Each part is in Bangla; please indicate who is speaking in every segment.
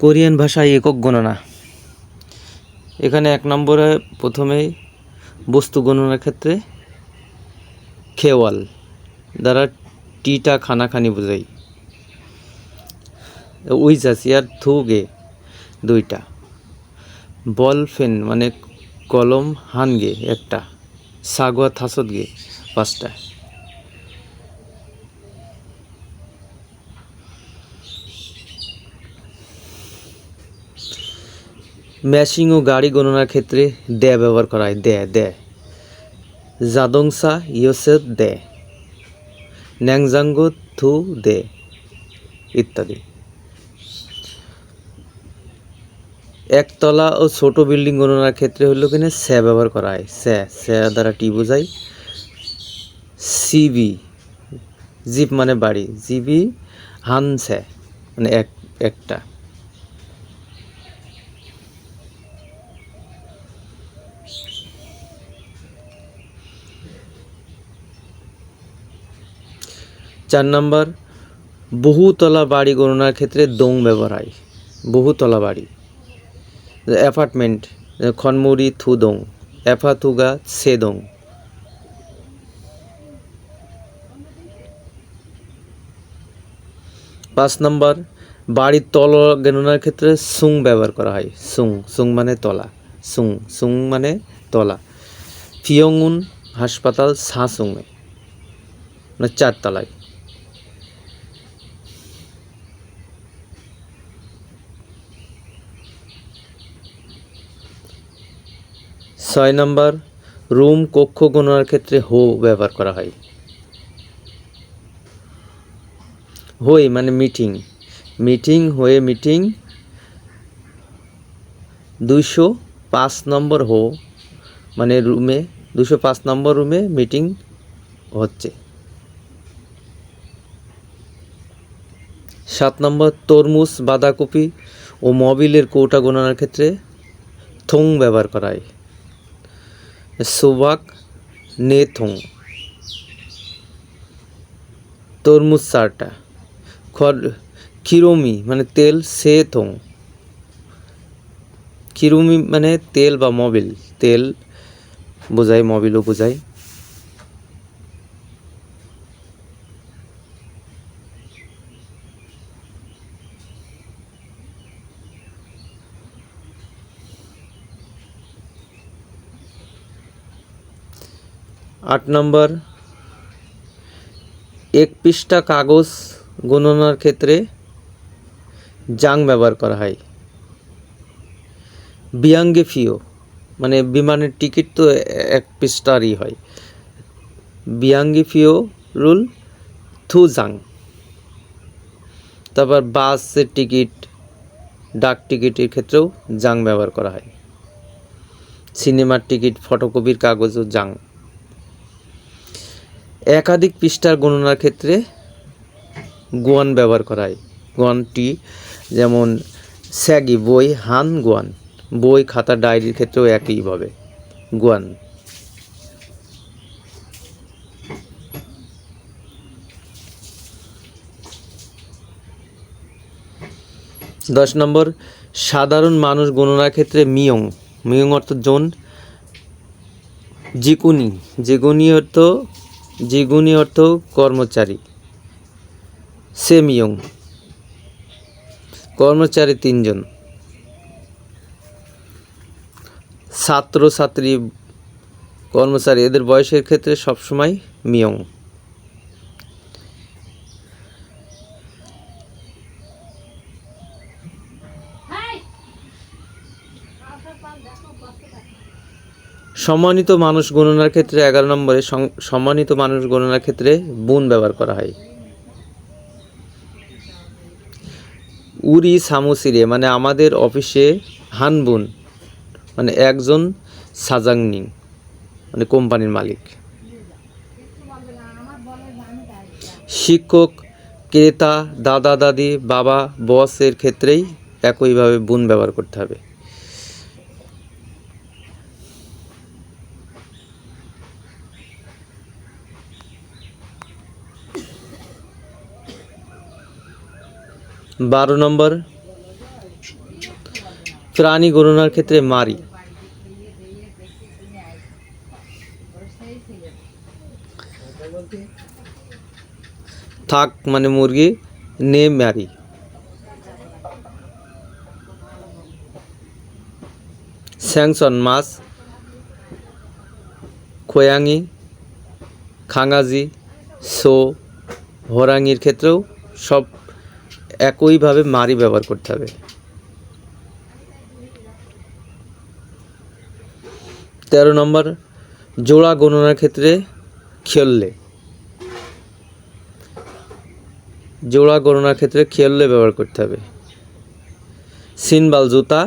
Speaker 1: কোরিয়ান ভাষায় একক গণনা। এখানে এক নম্বরে প্রথমেই বস্তু গণনার ক্ষেত্রে খেওয়াল দ্বারা টিটা খানাখানি বোঝাই। উইজাসি আর থুগে দুইটা। বল ফেন মানে কলম হানগে একটা। সাগোয়া থাসতগে পাঁচটা। ম্যাশিং ও গাড়ি গণনার ক্ষেত্রে দে ব্যবহার করা হয়। দে দে জাদংসা ইয়োসেদ দে ন্যাংজাঙ্গো, থু দে ইত্যাদি। একতলা ও ছোট বিল্ডিং গণনার ক্ষেত্রে হলো কিনা স্যা ব্যবহার করা হয়। স্যা স্যা দ্বারা টি বোঝাই সিবি, জিপ মানে বাড়ি। জিবি, হান স্যা মানে এক, একটা। চার নম্বর, বহুতলা বাড়ি গণনার ক্ষেত্রে দোং ব্যবহার হয়। বহুতলা বাড়ি। অ্যাপার্টমেন্ট, খনমুড়ি থুদং অ্যাফাথুগা সেদং পাঁচ নম্বর, বাড়ির তল গণনার ক্ষেত্রে সুং ব্যবহার করা হয়। সুং সুং মানে তলা। সুং সুং মানে তলা। ফিয়ংউন হাসপাতাল সাসুংয়ে মানে চারতলায়। ছয় নম্বর, রুম কক্ষ গণনার ক্ষেত্রে হো ব্যবহার করা হয়। হই মানে মিটিং। মিটিং, হয়ে মিটিং। দুইশো পাঁচ নম্বর হো মানে রুমে দুশো পাঁচ নম্বর রুমে মিটিং হচ্ছে। সাত নম্বর, তরমুজ, বাঁধাকপি ও মবিলের কৌটা গণনার ক্ষেত্রে থং ব্যবহার করা হয়। সুবাক নেথং। তরমুজ সারটা খর কিরমি মানে তেল সে থং কিরোমি মানে তেল বা মবিল। তেল বোঝায়, মবিলও বোঝায়। আট নম্বর। এক পৃষ্ঠা কাগজ গণনার ক্ষেত্রে জাং ব্যবহার করা হয়। বিয়াঙ্গে ফিও মানে বিমানের টিকিট তো এক পৃষ্ঠারই হয়। বিয়াঙ্গি ফিও রুল থু জাং তারপর বাসের টিকিট, ডাক টিকিটের ক্ষেত্রেও জাং ব্যবহার করা হয়। সিনেমার টিকিট, ফটোকপির কাগজও জাং। একাধিক পৃষ্ঠার গণনার ক্ষেত্রে গোয়ান ব্যবহার করা হয়। গোয়ানটি যেমন স্যাগি, বই, হান গোয়ান। বই খাতা ডায়েরির ক্ষেত্রেও একইভাবে গোয়ান। দশ নম্বর, সাধারণ মানুষ গণনার ক্ষেত্রে মিয়ং। মিয়ং অর্থ জন। জিকুনি। জিগুনি অর্থ জিগুনি অর্থ কর্মচারী। সেমিয়ং। কর্মচারী তিনজন। ছাত্র ছাত্রী কর্মচারী। এদের বয়সের ক্ষেত্রে সবসময় মিয়ং। সম্মানিত মানুষ গণনার ক্ষেত্রে এগারো নম্বরে সম্মানিত মানুষ গণনার ক্ষেত্রে বুন ব্যবহার করা হয়। উরি সামুসিরে মানে আমাদের অফিসে হানবুন মানে একজন সাজাংনিং মানে কোম্পানির মালিক। শিক্ষক, ক্রেতা, দাদা, দাদি, বাবা, বসের ক্ষেত্রেই একইভাবে বুন ব্যবহার করতে হবে। বারো নম্বর। প্রাণী গণনার ক্ষেত্রে মারি। থাক মানে মুরগি, নে মারি স্যাংসন মাছ, খোয়াঙি খাঙ্গাজি সো, হরাঙির ক্ষেত্রেও সব একইভাবে মারি ব্যবহার করতে হবে। তেরো নম্বর, জোড়া গণনার ক্ষেত্রে খেললে। জোড়া গণনার ক্ষেত্রে খেললে ব্যবহার করতে হবে। সিনবাল জুতা,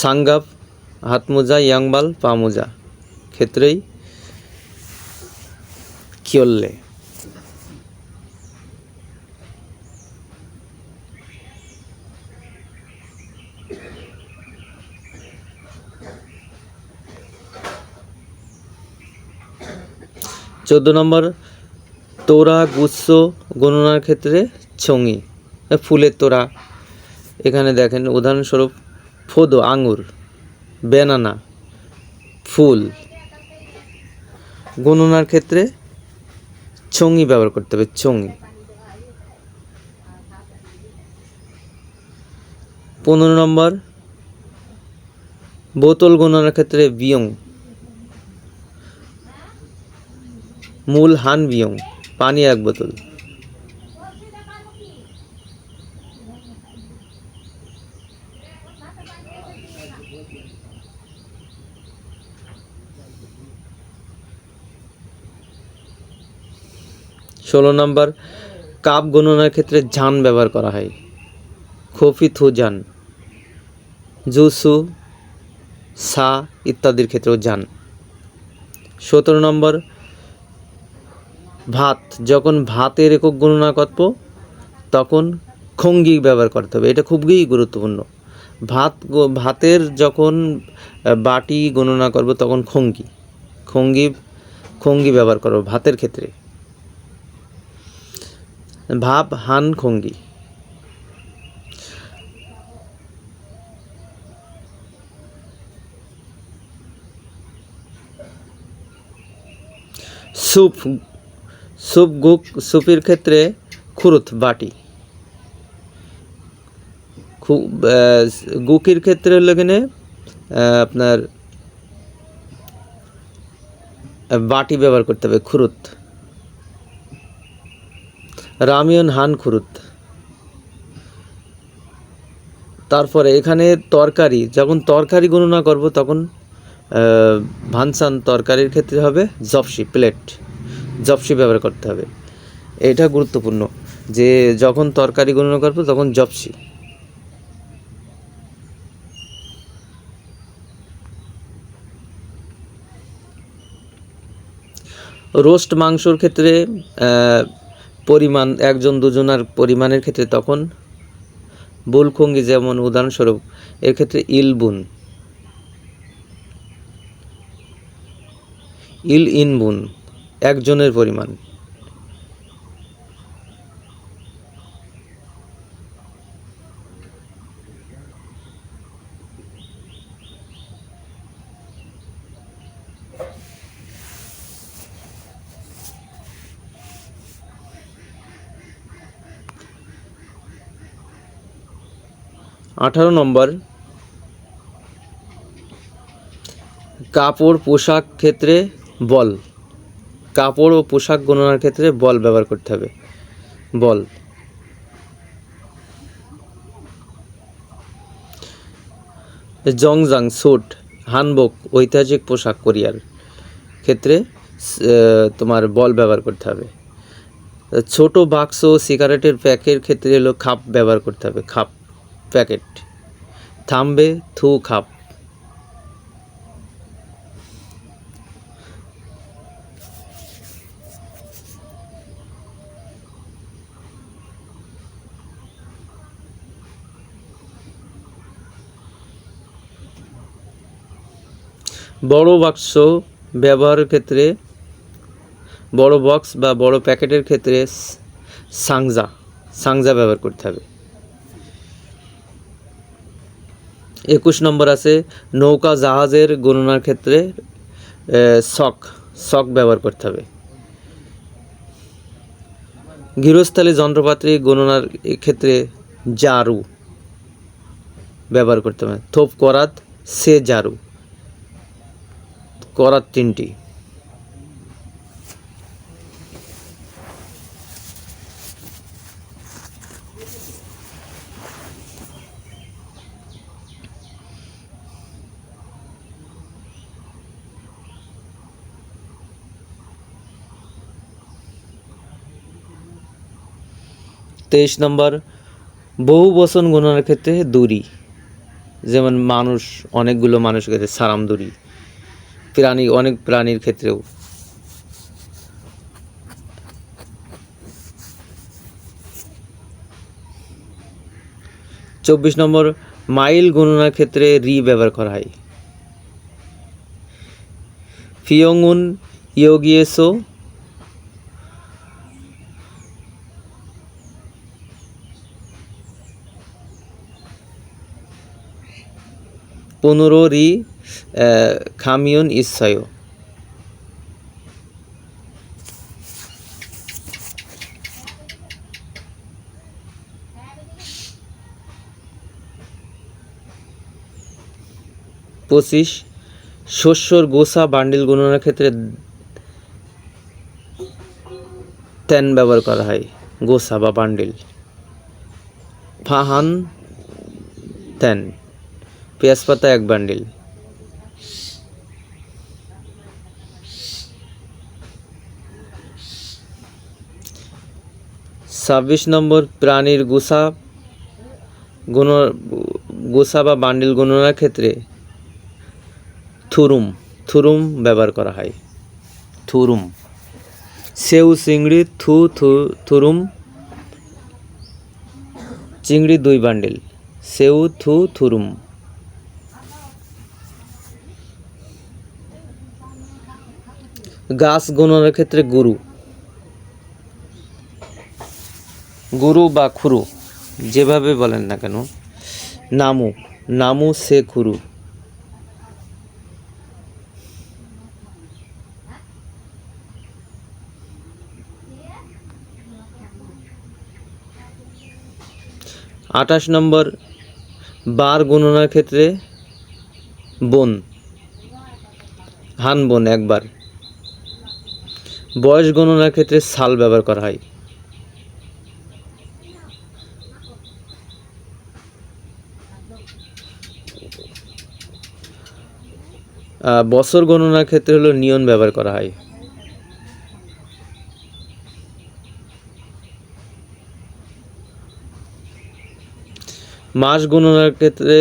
Speaker 1: সাঙ্গাপ হাত মোজা ইয়াংবাল পা মোজা ক্ষেত্রেই কিয়ল্লে চোদ্দ নম্বর, তোরা গুচ্ছ গণনার ক্ষেত্রে ছঙি ফুলের তোড়া। এখানে দেখেন, উদাহরণস্বরূপ ফোদো আঙুর বেনানা, ফুল। গণনার ক্ষেত্রে ছঙি ব্যবহার করতে হবে, ছঙি। পনেরো নম্বর, বোতল গণনার ক্ষেত্রে বিয়ং মূল হান বিয়ং, পানি এক বোতল। ষোলো নম্বর, কাপ গণনার ক্ষেত্রে ঝান ব্যবহার করা হয়। খফি থু জান, জুসু, সা ইত্যাদির ক্ষেত্রেও যান সতেরো নম্বর ভাত, যখন ভাতের একক গণনা করব, তখন খঙ্গি ব্যবহার করতে হবে। এটা খুবই গুরুত্বপূর্ণ। ভাত ভাতের যখন বাটি গণনা করব, তখন খঙ্গি। খঙ্গি খঙ্গি ব্যবহার করব ভাতের ক্ষেত্রে। ভাব, হান, খঙ্গি। স্যুপ স্যুপ গুক স্যুপের ক্ষেত্রে খুরুত বাটি। গুকির ক্ষেত্রে হলো আহ, আপনার বাটি ব্যবহার করতে হবে খুরুত। রামিয়ন হান খুরুত। তারপরে এখানে তরকারি যখন তরকারি গণনা করব তখন ভানসান তরকারির ক্ষেত্রে হবে জপসি প্লেট। জপসি ব্যবহার করতে হবে। এটা গুরুত্বপূর্ণ যে যখন তরকারি গণনা করব তখন জপসি রোস্ট মাংসর ক্ষেত্রে পরিমাণ একজন দুজনার পরিমাণের ক্ষেত্রে তখন বুলখঙ্গি যেমন উদাহরণস্বরূপ এর ক্ষেত্রে ইলবুন। ইল ইনবুন। একজনের পরিমাণ। আঠারো নম্বর। কাপড় পোশাক ক্ষেত্রে বল। কাপড় ও পোশাক গণনার ক্ষেত্রে বল ব্যবহার করতে হবে। বল। জংজাং স্যুট হানবক, ঐতিহাসিক পোশাক, কোরিয়ার ক্ষেত্রে তোমার বল ব্যবহার করতে হবে। ছোট বাক্স ও সিগারেটের প্যাকের ক্ষেত্রে হলো খাপ ব্যবহার করতে হবে। খাপ, প্যাকেট। থামবে, থু, খাপ। বড় বাক্স ব্যবহারের ক্ষেত্রে, বড় বক্স বা বড় প্যাকেটের ক্ষেত্রে সাংজা সাংজা ব্যবহার করতে হবে। একুশ নম্বর আছে, নৌকা জাহাজের গণনার ক্ষেত্রে শক শক ব্যবহার করতে হবে। গৃহস্থালী যন্ত্রপাতি গণনার ক্ষেত্রে জারু ব্যবহার করতে হবে। থোপ করাত সে জারু। করাত তিনটি। তেইশ নম্বর, বহু বচন গণনার ক্ষেত্রে দূরি। যেমন মানুষ, অনেকগুলো মানুষের ক্ষেত্রে সারাম দূরি। প্রাণী, অনেক প্রাণীর ক্ষেত্রেও। চব্বিশ নম্বর, মাইল গণনার ক্ষেত্রে রি ব্যবহার করা হয়। ফিয়ংউন ইয়োগিয়েসো পনেরো রি আহ, খামিয়ন ইসায় পঁচিশ শস্যর গোসা বান্ডিল গণনার ক্ষেত্রে তেন ব্যবহার করা হয় গোসা বা বান্ডিল। ফাহান তেন। পেঁয়াজ পাতা এক বান্ডিল। ছাব্বিশ নম্বর প্রাণীর গুসা গণ গুসা বা বান্ডিল গণনার ক্ষেত্রে থুরুম থুরুম ব্যবহার করা হয়। থুরুম। সেউ চিংড়ি থু থু থুরুম চিংড়ি দুই বান্ডিল সেউ থু থুরুম। গাছ গণনার ক্ষেত্রে গুরু। গুরু বা খুরু, যেভাবে বলেন না কেন, নামু নামু সে খুরু। আঠাশ নম্বর, বার গণনার ক্ষেত্রে বোন, হান বোন একবার। বয়স গণনার ক্ষেত্রে সাল ব্যবহার করা হয়। বছর গণনার ক্ষেত্রে হলো নিয়ন ব্যবহার করা হয়। মাস গণনার ক্ষেত্রে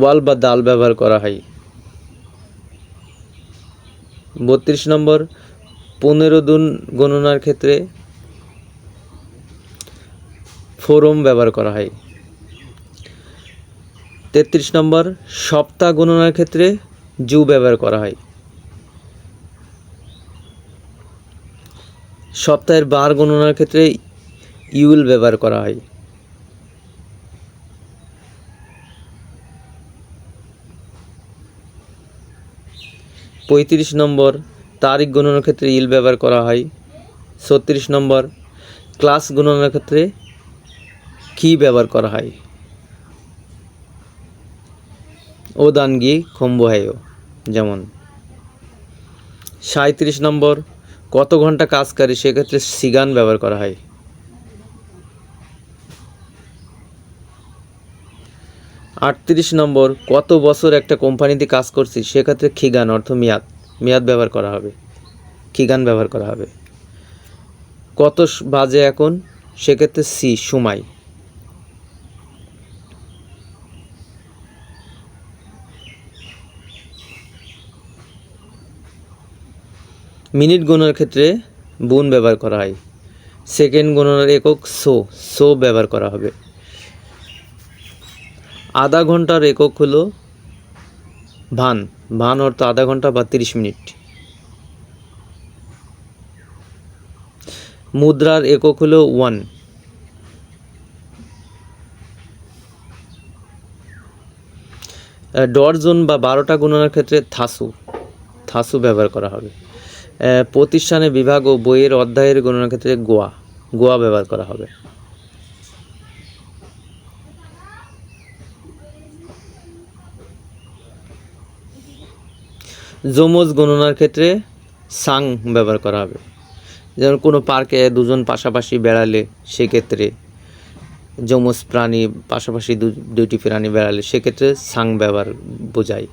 Speaker 1: ওয়াল বা দাল ব্যবহার করা হয়। বত্রিশ নম্বর, পনেরো দিন গণনার ক্ষেত্রে ফোরম ব্যবহার করা হয়। তেত্রিশ নম্বর, সপ্তাহ গণনার ক্ষেত্রে জু ব্যবহার করা হয়। সপ্তাহের বার গণনার ক্ষেত্রে ইউল ব্যবহার করা হয়। পঁয়ত্রিশ নম্বর, তারিখ গণনার ক্ষেত্রে ইল ব্যবহার করা হয়। ছত্রিশ নম্বর, ক্লাস গণনার ক্ষেত্রে কি ব্যবহার করা হয়? ও দানগি খম্বহায়ও যেমন। সাঁত্রিশ নম্বর, কত ঘণ্টা কাজকারী? সেক্ষেত্রে সিগান ব্যবহার করা হয়। আটত্রিশ নম্বর, কত বছর একটা কোম্পানিতে কাজ করছি? সেক্ষেত্রে খিগান, অর্থ মেয়াদ। মেয়াদ ব্যবহার করা হবে। খিগান ব্যবহার করা হবে। কত বাজে এখন? সেক্ষেত্রে সি, সময়। মিনিট গণনার ক্ষেত্রে বুন ব্যবহার করা হয়। সেকেন্ড গণনার একক সো সো ব্যবহার করা হবে। আধা ঘণ্টার একক হলো ভান। ভান অর্থ আধা ঘণ্টা বা তিরিশ মিনিট। মুদ্রার একক হলো ওয়ান। ডর্জন বা বারোটা গণনার ক্ষেত্রে থাসু। থাসু ব্যবহার করা হবে। প্রতিষ্ঠানে বিভাগ ও বইয়ের অধ্যায়ের গণনার ক্ষেত্রে গোয়া গোয়া ব্যবহার করা হবে। যমজ গণনার ক্ষেত্রে সাং ব্যবহার করা হবে। যেমন কোনো পার্কে দুজন পাশাপাশি বেড়ালে সেক্ষেত্রে যমজ প্রাণী পাশাপাশি দু- দুইটি প্রাণী বেড়ালে সেক্ষেত্রে সাং ব্যবহার বোঝায়।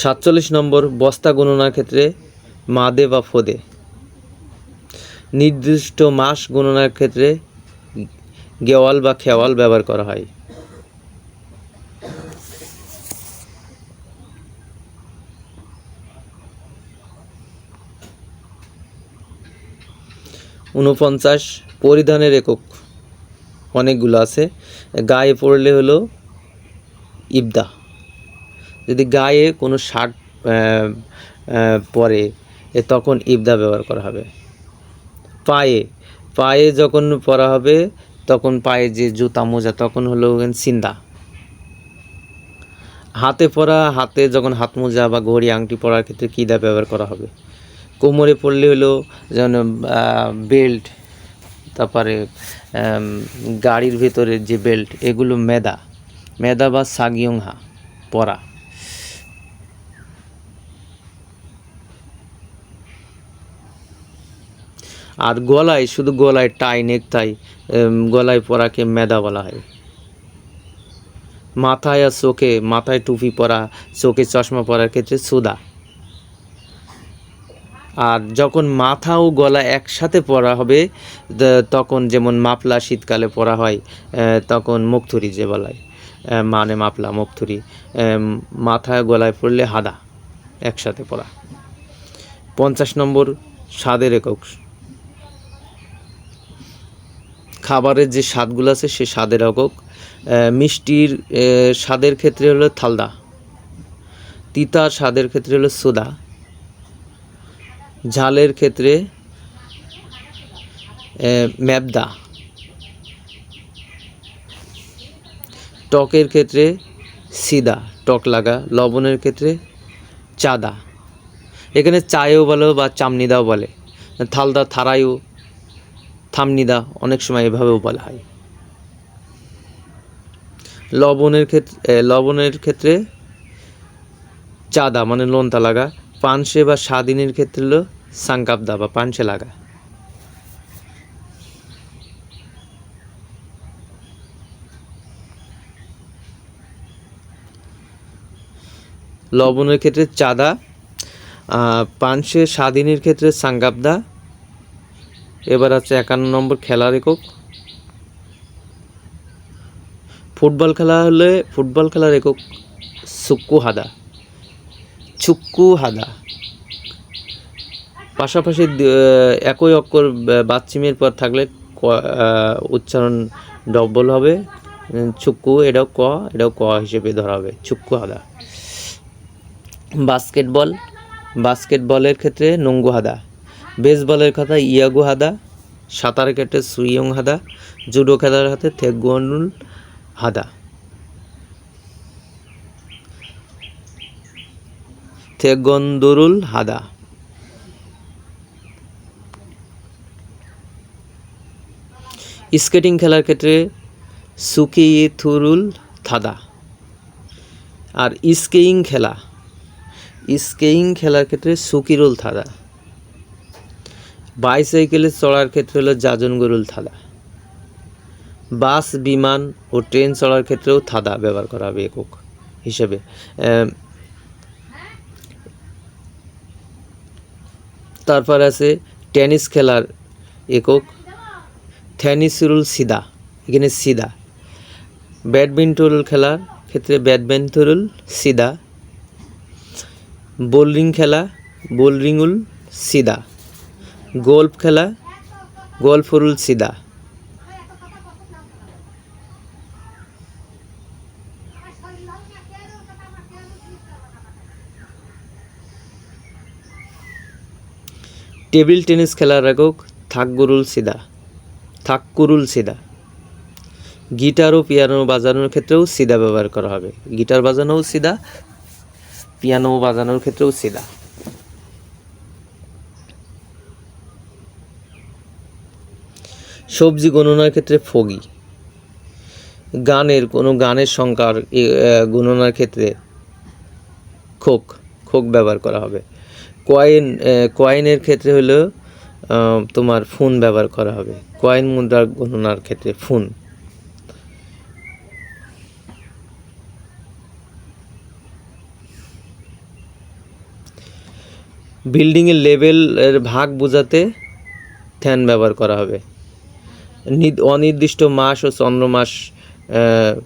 Speaker 1: সাতচল্লিশ নম্বর বস্তা গণনার ক্ষেত্রে মাদে বা ফদে নির্দিষ্ট মাস গণনার ক্ষেত্রে গেওয়াল বা খেওয়াল ব্যবহার করা হয়। উনপঞ্চাশ পরিধানের একক অনেকগুলো আছে। গায়ে পড়লে হলো ইবদা। যদি গায়ে কোনো শার্ট পরে, এ তখন ইবদা ব্যবহার করা হবে। পায়ে পায়ে যখন পরা হবে, তখন পায়ে যে জুতা মোজা, তখন হলো সিন্দা। হাতে পরা, হাতে যখন হাত মোজা বা ঘড়ি, আংটি পরার ক্ষেত্রে কিদা ব্যবহার করা হবে? কোমরে পড়লে হলো যেমন বেল্ট তারপরে গাড়ির ভেতরে যে বেল্ট এগুলো মেদা। মেদা বা সাগিয়ংহা, পরা। আর গলায়, শুধু গলায় টাই নেক টাই গলায় পরাকে মেদা বলা হয়। মাথায় আর চোখে, মাথায় টুপি পরা, চোখে চশমা পরার ক্ষেত্রে সুদা। আর যখন মাথা ও গলা একসাথে পরা হবে তখন যেমন মাপলা শীতকালে পরা হয় তখন মুখথুরি যে বলায় মানে মাপলা মুখথুরি মাথায় গলায় পড়লে হাদা, একসাথে পরা। পঞ্চাশ নম্বর স্বাদের একক। খাবারের যে স্বাদগুলো আছে সে স্বাদের একক। মিষ্টির স্বাদের ক্ষেত্রে হলো থালদা। তিতা স্বাদের ক্ষেত্রে হলো সোদা ঝালের ক্ষেত্রে ম্যাবদা। টকের ক্ষেত্রে সিদা, টক লাগা। লবণের ক্ষেত্রে চাদা। এখানে চায়েও বলে বা চামনিদাও বলে। থালদা, থারাইও থামনিদা অনেক সময় এভাবেও বলা হয়। লবণের ক্ষেত্রে লবণের ক্ষেত্রে চাদা মানে লোনতা লাগা, পানসে বা স্বাধীনের ক্ষেত্রে হলো সাংকাপদা বা পানসে লাগা। লবণের ক্ষেত্রে চাঁদা পানসে স্বাধীনের ক্ষেত্রে সাংগাবদা এবার আছে একান্ন নম্বর খেলার একক ফুটবল খেলা হলে ফুটবল খেলার একক সুক্কু হাদা চুক্কু হাদা পাশাপাশি একই অক্ষর বাচ্চিমের পর থাকলে উচ্চারণ ডবল হবে। চুক্কু এটাও ক এটাও ক হিসেবে ধরা হবে। চুক্কু হাদা বাস্কেটবল, বাস্কেটবলের ক্ষেত্রে নঙ্গু হাদা বেসবলের কথা ইয়াগু হাদা সাঁতারের ক্ষেত্রে সুইয়ং হাদা, জুডো খেলার হাতে থেগুয়ানুল হাদা। থেগন্দরুল হাদা। স্কেটিং খেলার ক্ষেত্রে সুকিথুরুল থাদা। আর স্কেইং খেলা, স্কেইং খেলার ক্ষেত্রে সুকিরুল থাদা। বাইসাইকেলে চড়ার ক্ষেত্রে হলো জাজন গরুল থাদা বাস, বিমান ও ট্রেন চড়ার ক্ষেত্রেও থাদা ব্যবহার করা হবে একক হিসেবে। তারপর আছে টেনিস খেলার একক। থ্যানিসুরুল সিদা এখানে সিদা ব্যাডমিন্টন খেলার ক্ষেত্রে ব্যাডমিন্টনুল সিদা বোলিং খেলা বোলরিংউল সিদা গোল্ফ খেলা গোলফরুল সিদা টেবিল টেনিস খেলার একক থাকগুরুল সিদা থাক্কুরুল সিদা গিটার ও পিয়ানো বাজানোর ক্ষেত্রেও সিদা ব্যবহার করা হবে। গিটার বাজানোও সিদা পিয়ানো বাজানোর ক্ষেত্রেও সিদা সবজি গণনার ক্ষেত্রে ফগি। গানের, কোনো গানের সংখ্যার গণনার ক্ষেত্রে খোক খোক ব্যবহার করা হবে। কয়েন কয়েনের ক্ষেত্রে হলো তোমার ফোন ব্যবহার করা হবে। কয়েন মুদ্রার গণনার ক্ষেত্রে ফোন। বিল্ডিংয়ের লেভেলের ভাগ বোঝাতে থ্যান ব্যবহার করা হবে। অনির্দিষ্ট মাস ও চন্দ্র মাস আহ,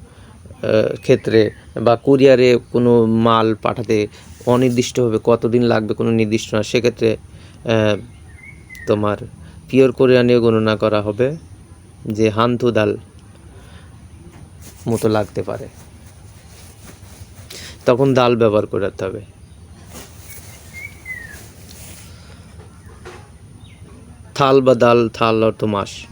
Speaker 1: আহ, ক্ষেত্রে বা কুরিয়ারে কোনো মাল পাঠাতে অনির্দিষ্টভাবে কতদিন লাগবে কোনো নির্দিষ্ট না সেক্ষেত্রে তোমার পিওর কোরিয়ানীয় গণনা করা হবে যে হান্থু দাল মতো লাগতে পারে। তখন দাল ব্যবহার করতে হবে। থাল বা দাল থাল অর্থ মাস।